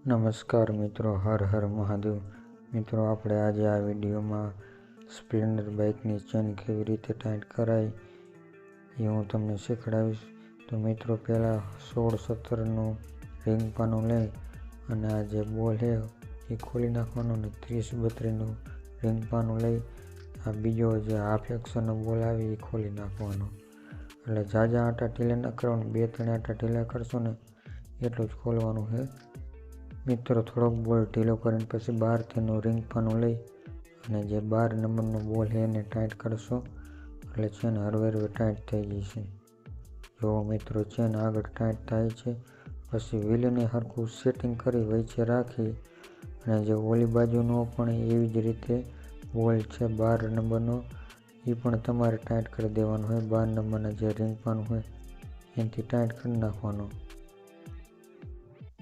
નમસ્કાર મિત્રો, હર હર મહાદેવ. મિત્રો, આપણે આજે આ વિડીયોમાં સ્પ્લેન્ડર બાઇકની ચેન કેવી રીતે ટાઈટ કરાય એ હું તમને શીખડાવીશ. તો મિત્રો, પહેલાં સોળ સત્તરનું રિંગ પાનું લઈ અને આ જે બોલ છે એ ખોલી નાખવાનો અને ત્રીસ બત્રીસનું રિંગ પાનું લઈ આ બીજો જે હાફ એક્સનનો બોલ આવે એ ખોલી નાખવાનો. એટલે જાજા આટા ઢીલા ન કરવાનું, બે ત્રણ આટા ઢીલા કરશો ને એટલું જ ખોલવાનું છે. મિત્રો, થોડોક બોલ ઢીલો કરીને પછી બહારથીનું રિંગ પાનું લઈ અને જે બાર નંબરનો બોલ છે એને ટાઈટ કરશો. એટલે ચેન હરવે હરવે ટાઈટ થઈ જશે. જો મિત્રો ચેન આગળ ટાઈટ થાય છે. પછી વ્હીલને સરખું સેટિંગ કરી વચ્ચે રાખી અને જે ઓલી બાજુનો પણ એવી જ રીતે બોલ છે બાર નંબરનો એ પણ તમારે ટાઈટ કરી દેવાનો હોય. બાર નંબરના જે રિંગ પાનું હોય, એનાથી ટાઈટ કરી નાખવાનો.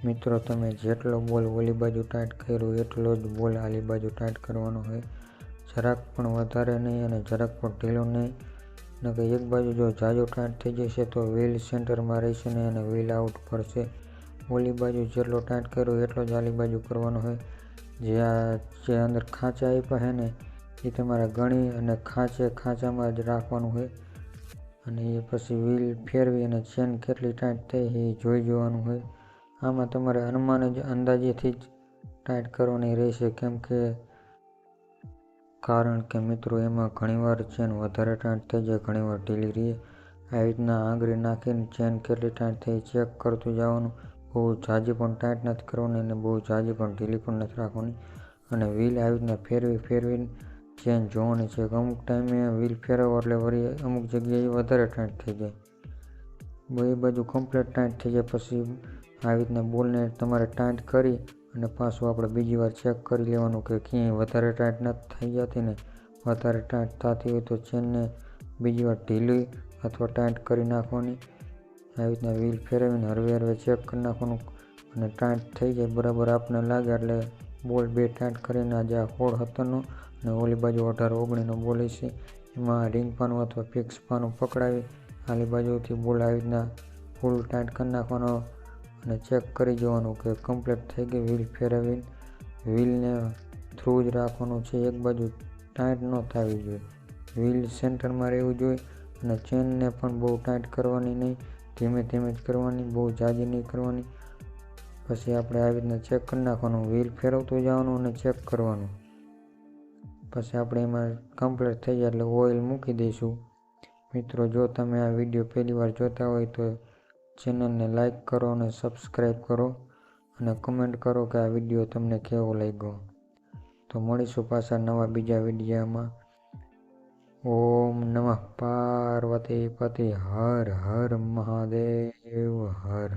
મિત્રો, તમે જેટલો બોલ ઓલી બાજુ ટાઈટ કર્યો, એટલો જ બોલ આલી બાજુ ટાઈટ કરવાનો હોય. જરાક પણ વધારે નહીં અને જરાક પણ ઢીલો નહીં. કે એક બાજુ જો જાજો ટાઈટ થઈ જશે, તો વ્હીલ સેન્ટરમાં રહેશે નહીં અને વ્હીલ આઉટ પડશે. ઓલી બાજુ જેટલો ટાઈટ કર્યો, એટલો જ આલી બાજુ કરવાનો હોય. જે આ જે અંદર ખાંચા આપ્યા છે ને, એ તમારે ગણી અને ખાંચે ખાંચામાં જ રાખવાનું હોય. અને એ પછી વ્હીલ ફેરવી અને ચેન કેટલી ટાઈટ થઈ એ જોઈ જોવાનું હોય. આમાં તમારે અનુમાન જ અંદાજેથી જ ટાઈટ કરવાની રહેશે. કેમ કે કારણ કે મિત્રો, એમાં ઘણીવાર ચેન વધારે ટાઈટ થઈ જાય, ઘણીવાર ઢીલી રહે. આવી રીતના આંગળી નાખીને ચેન કેટલી ટાઈટ થઈ ચેક કરતું જવાનું. બહુ જાજી પણ ટાઈટ નથી કરવાની અને બહુ જાજી પણ ઢીલી પણ નથી રાખવાની. અને વ્હીલ આવી રીતના ફેરવી ફેરવીને ચેન જોવાની છે. અમુક ટાઈમે વ્હીલ ફેરવો એટલે વળી અમુક જગ્યાએ વધારે ટાઈટ થઈ જાય. બે બાજુ કમ્પ્લીટ ટાઈટ થઈ જાય, પછી આવી રીતના બોલને તમારે ટાઈટ કરી અને પાછું આપણે બીજી વાર ચેક કરી લેવાનું કે ક્યાંય વધારે ટાઈટ નથી થઈ જતી ને વધારે ટાઈટ થતી હોય તો ચેનને બીજી વાર ઢીલી અથવા ટાઈટ કરી નાખવાની. આવી રીતના વ્હીલ ફેરવીને હરવે હરવે ચેક કરી નાખવાનું અને ટાઈટ થઈ જાય બરાબર આપણને લાગે એટલે બોલ બે ટાઈટ કરીને આજે આ હોળ હતોનો અને ઓલી બાજુ અઢાર ઓગણીનો બોલ છે, એમાં રિંગ પાનું અથવા ફિક્સ પાનું પકડાવી, આલી બાજુથી બોલ આવી રીતના ફૂલ ટાઈટ કરી નાખવાનો. અને ચેક કરી જોવાનું કે કમ્પ્લીટ થઈ ગઈ વ્હીલ ફેરવીને વ્હીલને થ્રુ જ રાખવાનું છે. એક બાજુ ટાઈટ ન થવી જોઈએ. વ્હીલ સેન્ટરમાં રહેવું જોઈએ અને ચેનને પણ બહુ ટાઈટ કરવાની નહીં. ધીમે ધીમે જ કરવાની, બહુ જાજી નહીં કરવાની. પછી આપણે આવી રીતના ચેક કરી નાખવાનું. વ્હીલ ફેરવતું જવાનું અને ચેક કરવાનું. પછી આપણે એમાં કમ્પ્લીટ થઈ જાય એટલે ઓઇલ મૂકી દઈશું. મિત્રો, જો તમે આ વીડિયો પહેલી વાર જોતા હોય તો ચેનલને લાઇક કરો અને સબસ્ક્રાઈબ કરો અને કમેન્ટ કરો કે આ વીડિયો તમને કેવો લાગ્યો. તો મળીશું પાછા નવા બીજા વિડીયામાં. ઓમ નમઃ. પાર્વતી પતિ. હર હર મહાદેવ. હર.